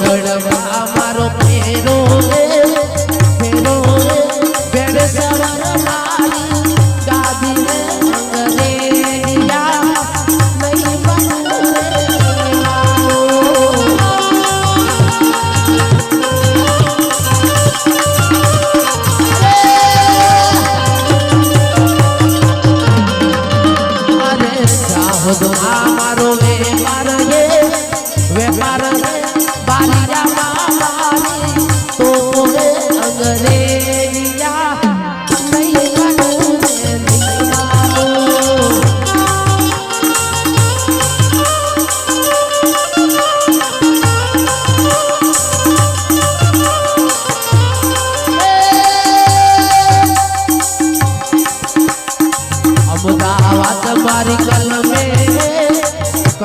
ગણ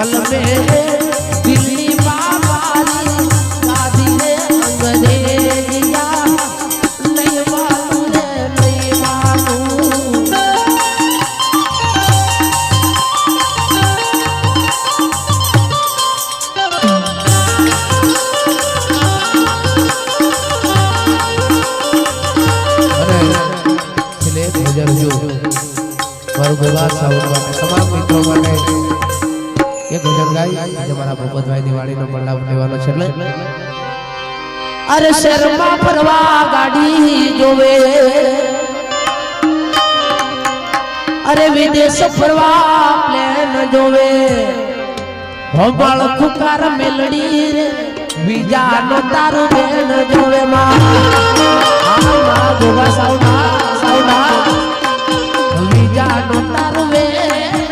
साल में ભજવજો મારું ગોવા સાવરવા તમામ મિત્રો માટે બધવાઈ દિવાળીનો પણ લાભ લેવાનો છે અરે શહેરમાં ફરવા ગાડી જોવે. અરે વિદેશ ફરવા પ્લેન જોવે. હોબળ ખુકાર મેલડી રે બીજા નો તારું બેન જોવે માં. સાવડા સાવડા બીજા નો તારું બેન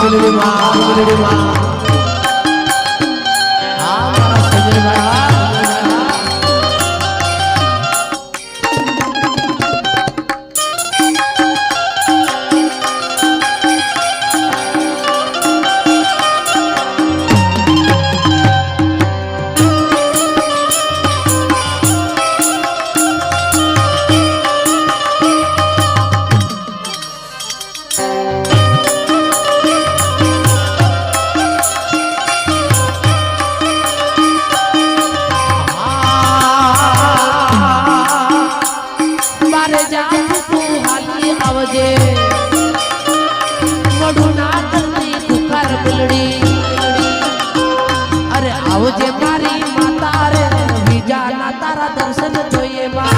ગુરુમા ગુરુમા આવજે મોઢું ના કરી દુખાર બલડી. અરે આવજે મારી માતા રે બીજા ના તારા દર્શન જોઈએ મા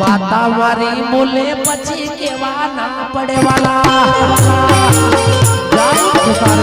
માતા મારી બોલે પછી કેવા ના પડેવાલા જય સુખાર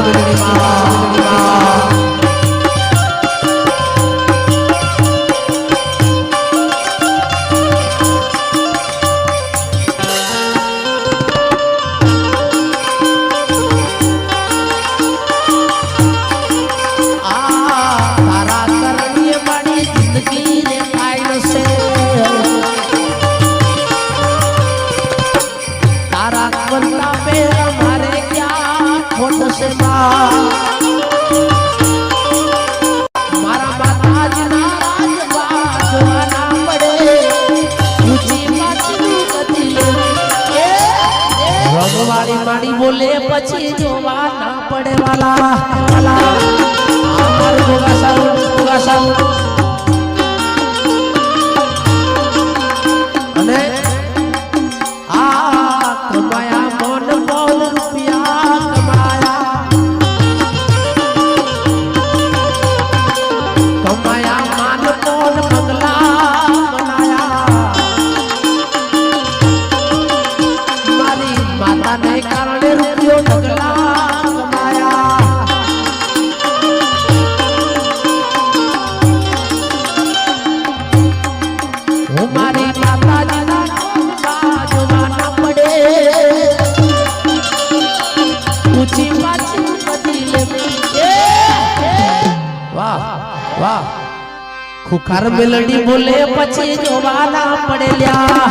મારી મારી બોલે પછી જોવા ના પડે વાલા. વાહ. ખુખાર મેલડી બોલે પછી જોવાના પડેલ્યા.